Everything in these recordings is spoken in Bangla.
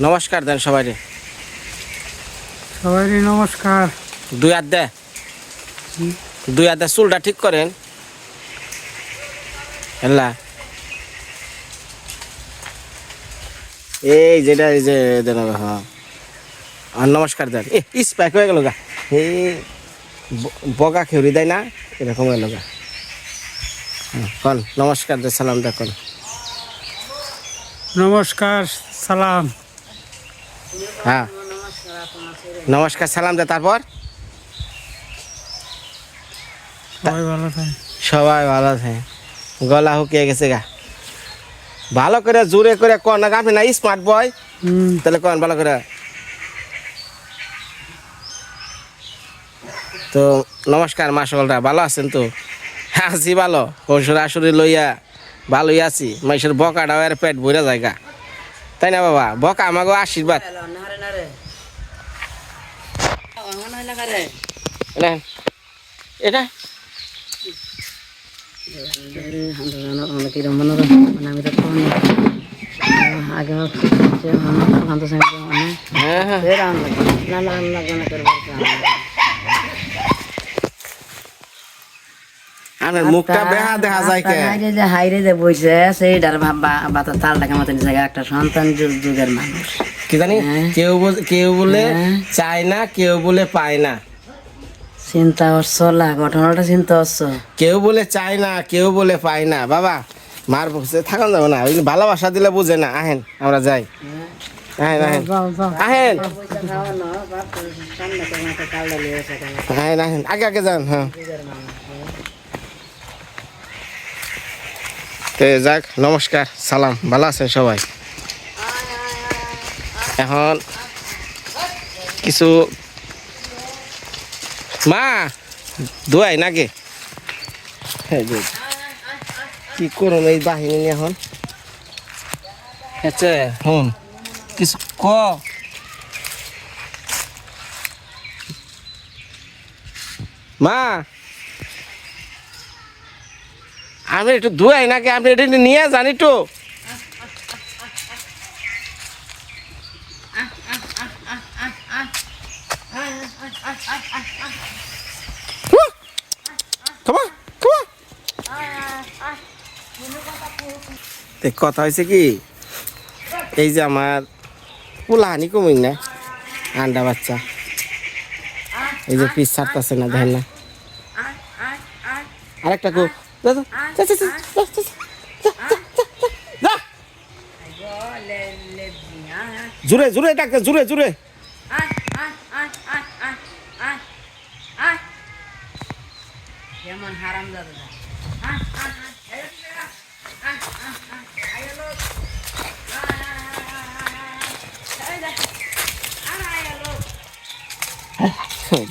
নমস্কার দেন সবাই সবাই নমস্কার। দুই হাত দে। দুই হাতে চুলটা ঠিক করেন। হেলা এই যেটা এই যে দেন হ্যাঁ। আর নমস্কার দেন। এ স্পাইক হয়ে গেল গা। এই বগা খেউরি দেয় না? এরকম হয়ে গেল গা। হ্যাঁ, কন নমস্কার দে সালাম দে কন নমস্কার সালাম। হ্যাঁ। নমস্কার সালাম দে তারপর? সবাই ভালো থাকে সবাই ভালো আছে গলা হুকিয়ে গেছে গা। ভালো করে জোরে করে কন না আপনি না স্মার্ট বয় তাহলে কন ভালো করে। তো নমস্কার মা সকলরা ভালো আছেন তো? হ্যাঁ আছি ভালো। পরশুর আসরে লইয়া ভালোই আছি। মাইসের বকাটাও আর পেট ভরে জায়গা তাই না বাবা? বকা আমাকে আশীর্বাদ। এটা এটা আগে আমার মুখটা বেহা দেখা যায় কে? হাইরে যে বইছে সেইটার বাতা তাল টাকা মতন জায়গা একটা সন্তান যুগ যুগের মানুষ। কি জানি? হ্যাঁ। কেউ বল- কেউ বলে হ্যাঁ। চায় না কেউ বলে পায় না। চিন্তা করছ ঘটনাটা চিন্তা করছ? কেউ বলে চায় না কেউ বলে পায় না। বাবা মার বসে থাকুন যাব না। ওই ভালোবাসা দিলে বুঝে না। আহেন আমরা যাই। আহেন আহেন। যাও যাও। আহেন। আহেন আহেন। আগে আগে যান হ্যাঁ। তো যাক নমস্কার সালাম। ভালো আছেন সবাই? এখন কিছু মা দোয়াই নাকি? কি করুন এই বাহিনী এখন? আচ্ছা হুন কিছু ক মা আমি একটু ধুয়াই নাকি? আপনি এটা নিয়ে যান একটু। কথা হয়েছে কি এই যে আমার পোলাহানি কমিং না আন্ডা বাচ্চা এই যে পিস ছাড়তেছে না ধ্যান না আরেকটা কো জুড়ে জুড়ে ডাকতে জুড়ে জুড়ে যেমন হারাম দাদা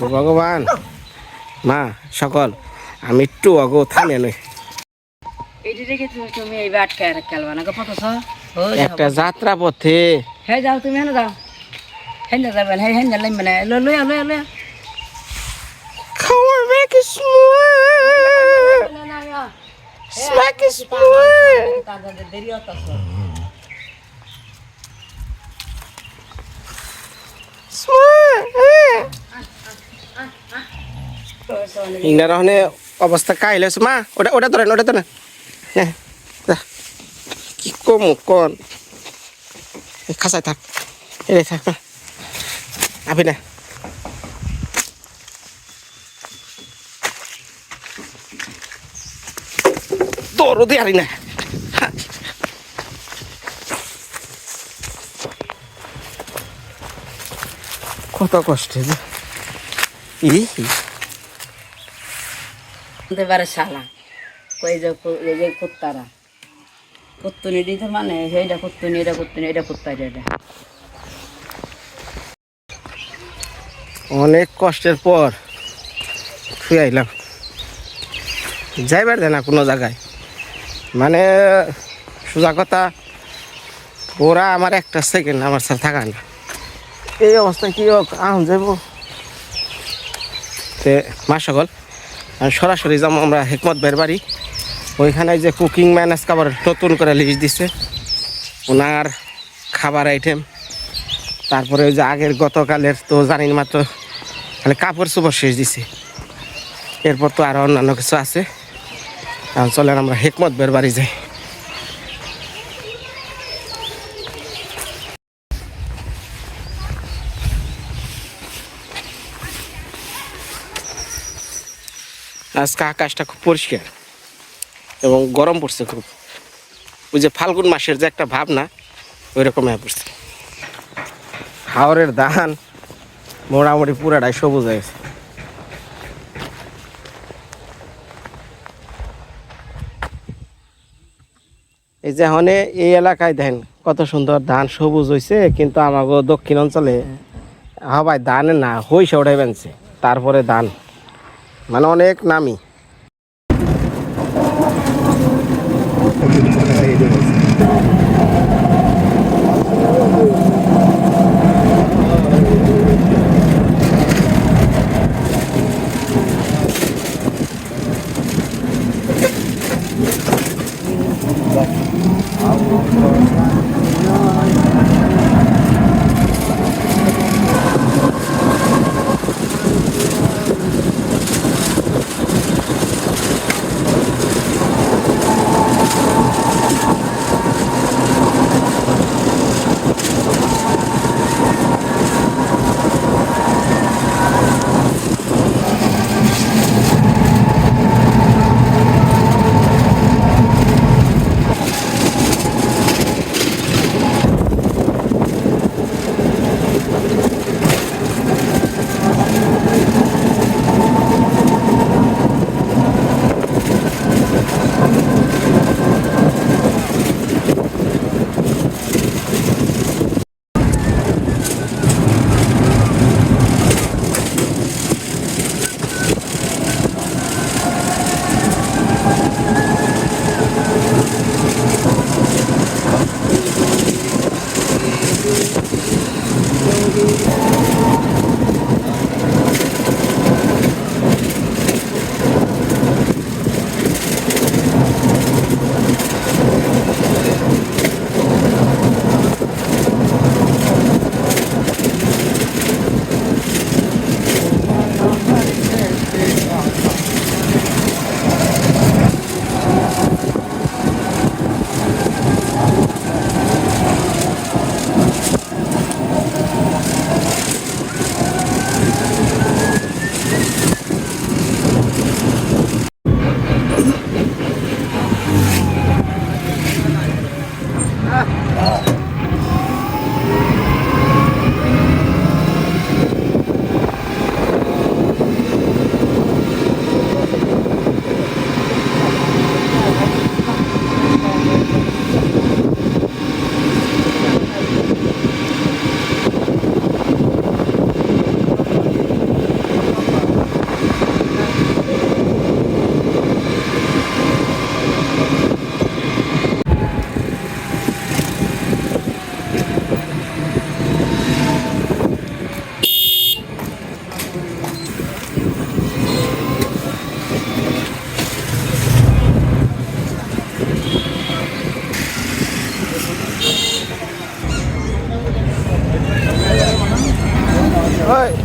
ভগবান মা সকল আমি একটু অগো থামে নই তুমি না একটা যাত্রা পথে হে যাও তুমি হেন যাও হেন যাবেন হেন যাই মানে লইয়া লইয়া লইয়া ইনার হনে অবস্থা কাইলে মা, ওটা ওটা ধরেন ওটা ধরেন। হ্যাঁ কি কম, কন? খাসায় থাক। থাক না না। তোরও দেয়ারি না। কত কষ্ট যে। বলতে পারে শালা। কই যে যে কুত্তারা। কুত্তুনি দিতে মানে সেইটা কুত্তুনি, এটা কুত্তুনি, এটা কুত্তা এটা এটা অনেক কষ্টের পর শুয়ে আইলাম। যাইবার দেয় না কোনো জায়গায়। মানে সোজা কথা, ওরা আমার একটা সেকেন্ড আমার সাথে থাকা না এই অবস্থায় কি হোক আহ যাব তে মা সকল। সরাসরি যাব আমরা হেকমত বের বাড়ি। ওইখানে যে কুকিং ম্যানেজ খাবার নতুন করে লিস্ট দিছে। ওনার খাবার আইটেম তারপরে ওই যে আগের গতকালের তো জানি মাত্র, খালি কাপড় চোপড় শেষ দিছে। এরপর তো আরও অন্যান্য কিছু আছে। চলেন আমরা হেকমত বের বাড়ি যাই। আজকে আকাশটা খুব পরিষ্কার এবং গরম পড়ছে খুব। ওই যে ফাল্গুন মাসের যে একটা ভাবনা, ওই রকম হয়ে পড়ছে। হাওরের ধান মোটামুটি পুরাটাই সবুজ হয়ে গেছে। এই যে এখন এই এলাকায় দেখেন কত সুন্দর ধান সবুজ হয়েছে কিন্তু আমাগো দক্ষিণ অঞ্চলে ভাই ধানে না, হইসে ওটাই বেনছে। তারপরে ধান। মানে অনেক নামি।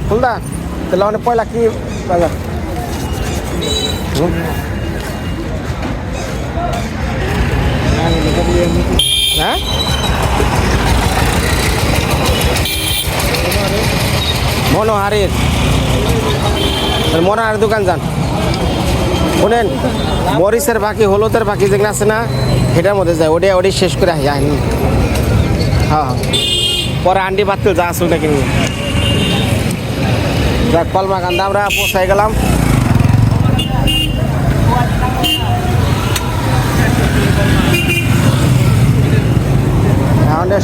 ফুলদা তাহলে অনেক পয়লা কি? হ্যাঁ? মনোহারের। মনোহারের দোকান যান। শোনেন, মরিচের বাকি হলুদের বাকি যেগুলো আছে না, সেটার মধ্যে যায় ওটা ওটাই শেষ করে আসি আহিনি হ্যাঁ পরে আন্ডি বাতিল যা আসল না কিনবো যাক কলমা কান্দা আমরা পৌঁছাই গেলাম।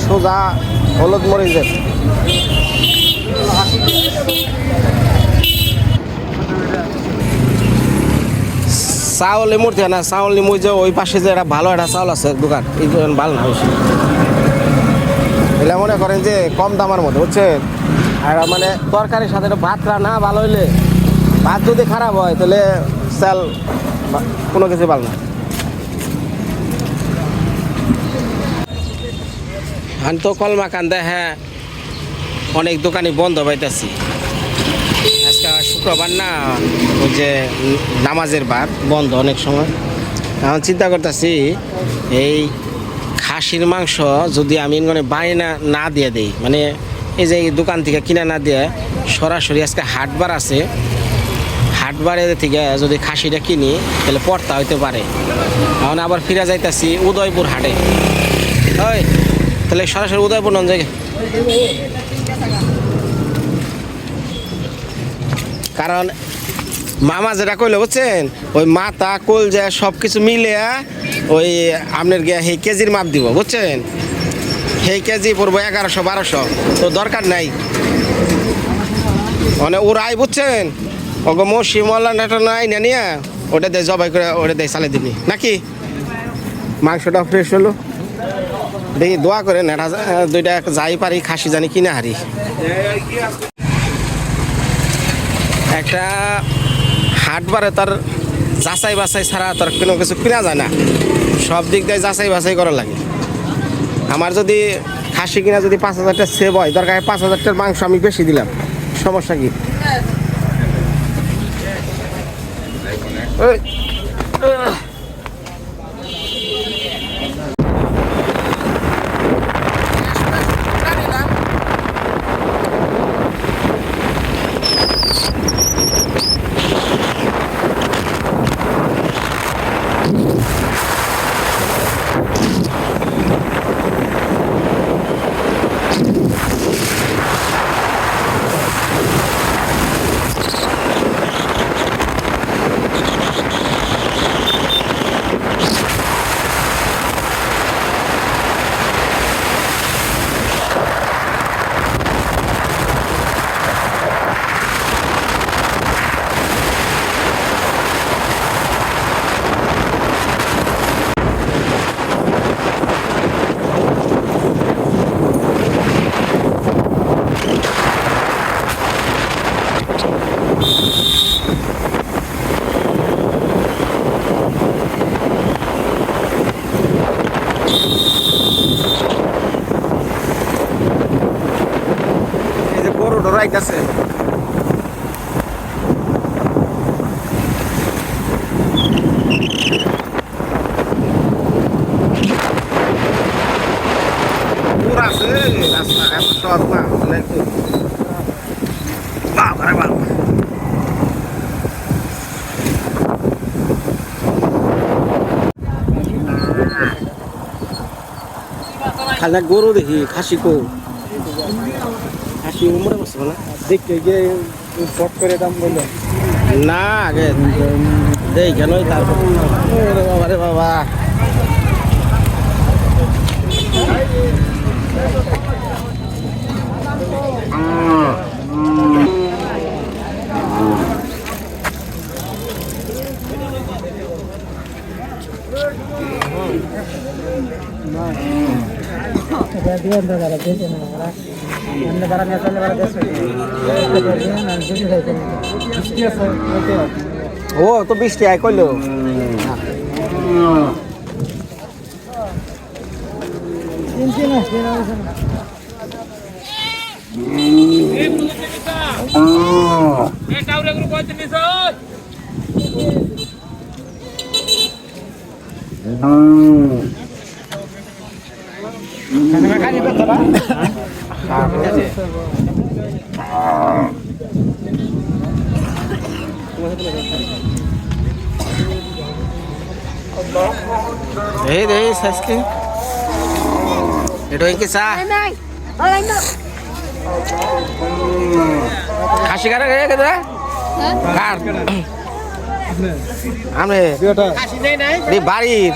সোজা হলুদ মরিচের। চাউল এমুর না, চাউল নিমুই যে ওই পাশে যে একটা ভালো একটা চাউল আছে, দোকান, এই ভালো না বেশি। এগুলা মনে করেন যে কম দামের মধ্যে বুঝছে আর মানে তরকারির সাথে ভাত রান্না, ভালো হইলে ভাত যদি খারাপ হয়, তাহলে চাল কোনো কিছু ভালো না। আমি তো কলমা কান্দে হ্যাঁ অনেক দোকানই বন্ধ পাইতেছি। আজকে শুক্রবার না, ওই যে নামাজের বার, বন্ধ অনেক সময়। এখন চিন্তা করতেছি, এই খাসির মাংস যদি আমি মানে বাড়ি না না দিয়ে দিই মানে এই যে দোকান থেকে কিনে না দিয়ে সরাসরি আজকে হাটবার আছে। হাটবারে থেকে যদি খাসিটা কিনি, তাহলে পড়তা হইতে পারে। এখন আবার ফিরে যাইতেছি উদয়পুর হাটে। ওই, তাহলে সরাসরি উদয়পুর নন কারণ মামা যেটা কইলো, বুঝছেন? ওই মাথা, কলজা সব কিছু মিলে ওই আপনার গিয়ে কেজির মাপ দিব, বুঝছেন? সেই কেজি পড়ব এগারোশো, বারোশো। তো দরকার নাই। মানে ওরাই বুঝছেন? ওগো মসি মল্লাটা নাই না নিয়ে, ওটা দেয় জবাই করে ওটা দেয় চালিয়ে দিবি। নাকি? মাংসটা ফ্রেশ হলো। দেখি, দোয়া করে নেটা দুইটা যাই পারি, খাসি জানি কিনে হারি। একটা হাটবারে তার যাচাই বাছাই ছাড়া তার কোনো কিছু কিনা যায় না। সব দিক দিয়ে যাচাই বাছাই করা লাগে। আমার যদি খাসি কিনা যদি পাঁচ হাজারটা সেভ হয় দরকার পাঁচ হাজারটার মাংস আমি বেশি দিলাম। সমস্যা কি ওই, আহ। এই দূর আছে, রাস্তা এত সহজ না একটু বাপ রে বাপ গরু দেখি, খাসি কো। খাসি উমরে বসে না দেখতে গিয়ে ফট করে দাম বলল। না আগে দেই কেন তারপর ওরে বাবা রে বাবা। ও তো বৃষ্টি আয় কইলো। এই দে সাজকে এটা কি চা। খাসি কাটা গে কার আমি বাড়ির।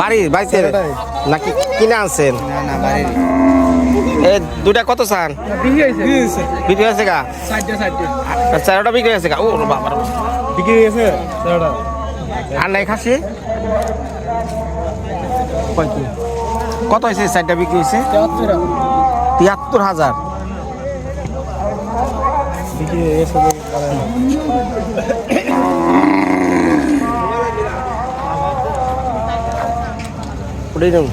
বাড়ির বাড়িতে নাকি কিনে আনছেন? এ দুটা কত চান? বিক্রি হয়েছে। গা? সাইডে আচ্ছা বিক্রি হয়েছে গা। ও বাবা বিক্রি হয়েছে আর নাই খাসি? কত হয়েছে সাইডটা বিক্রি হয়েছে? তিয়াত্তর হাজার। বিক্রি হয়েছে ওটাই নেব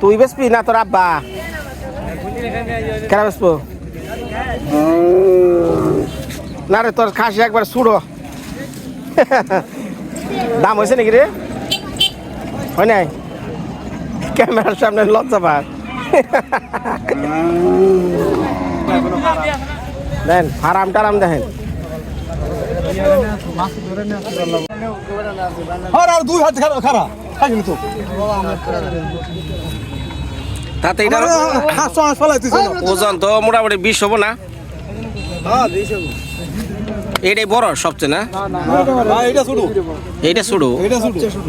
তুই বেসবি না তোর আব্বা? কেন বেসবো না রে, তোর খাসি একবার ছুড়ো দাম হয়েছে নাকি রে? হয় নাই? ক্যামেরার সামনে লজ্জা পার দেন ফারাম টারাম দেখেন। দুই হাত তো। তাতে এটা ওজন তো মোটামুটি বিশ হব না? এটাই বড় সবচেয়ে না? এটা এটা শুরু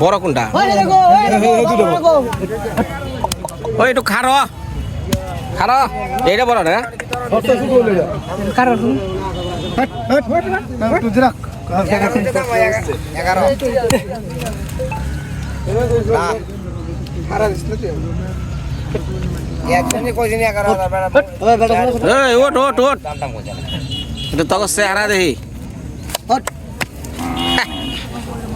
বড় কোনটা? ওই একটু খারো খারো এইটা বড় না? ওট ওট ওট এটা। তখন চেহারা দেখি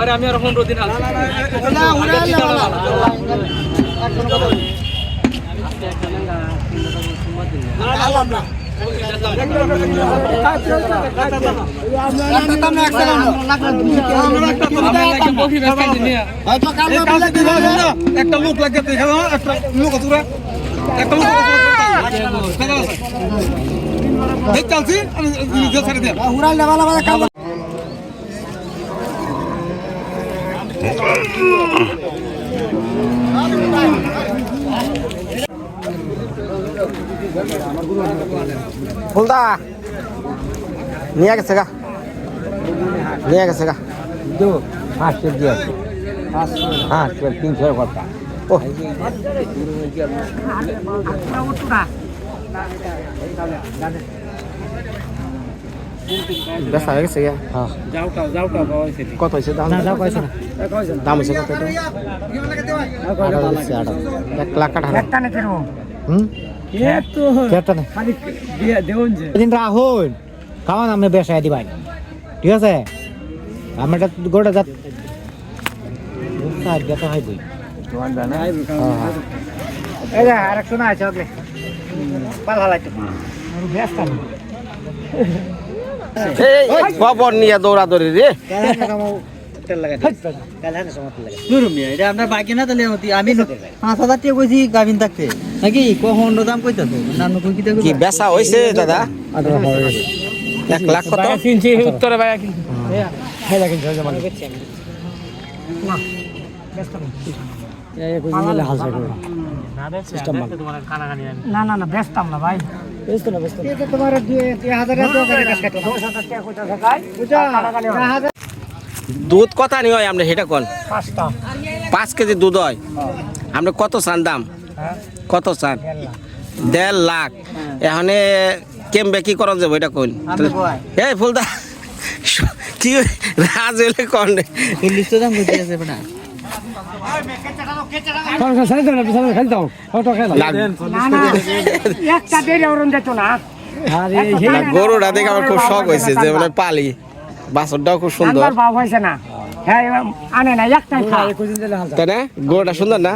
পরে আমি আর পনেরো দিন আছি। একটা লোক লাগে একটা লোক আছে একটা লোক চলছি আমি ছেড়ে ফুলদা নিয়ে গেছে গা নিয়ে গেছে গা পাঁচশো দিয়ে আছে হ্যাঁ তিনশো কথা ও বেসা হয়ে গেছে গা যাওটা যাওটা পাওয়া হয়েছে কত হয়েছে দাম দাম হয়েছে কত। এক লাখ আঠারো। হুম? কেটটা না? এদিন রাহুল খাওয়ান আপনি বেসায় দিবাই। ঠিক আছে? আমি গোটা যাত সাইড হয়। বই আরেকশো না আছে ওকে। পাল হালাই তো ব্যস্ত এই খবর নিয়ে দৌড়াদৌড়ি রে এটা আপনার বাইকে না তাহলে আমি পাঁচ হাজার টাকা কইছি গাভিন থাকতে। নাকি কখন দাম কইতাছে? নাম কই কি কি বেচা হয়েছে দাদা? এক লাখ কত? উত্তরে ভাই না না না বেচতাম না ভাই। বেচতো না বেচতো তোমার দুই হাজার টাকা কাজ কাটলো দশ টাকা কইতা থাকাই বুঝা দুধ কত নি হয় আমরা সেটা কোন? পাঁচটা। পাঁচ কেজি দুধ হয়? আমরা কত চান দাম? কত চান? দেড় লাখ। এখানে কেমবে কি করা যাব এটা কোন? এই ফুলদা কি রাজ হইলে কন? গরুটা দেখে আমার খুব শখ হয়েছে যে মানে পালি। বাছরটাও খুব সুন্দর। হয়েছে না। হ্যাঁ আনে না একটাই খা তাই না? গরুটা সুন্দর না?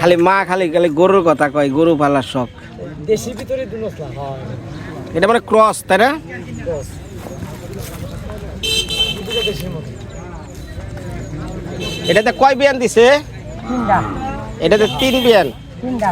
খালি মা খালি খালি গরুর কথা কয় গরু পালার শখ। দেশি ভিতরে এটা মানে ক্রস তাই না? এটাতে কয় বিয়ান দিছে? তিনটা। এটাতে তিন বিয়ান। তিনটা।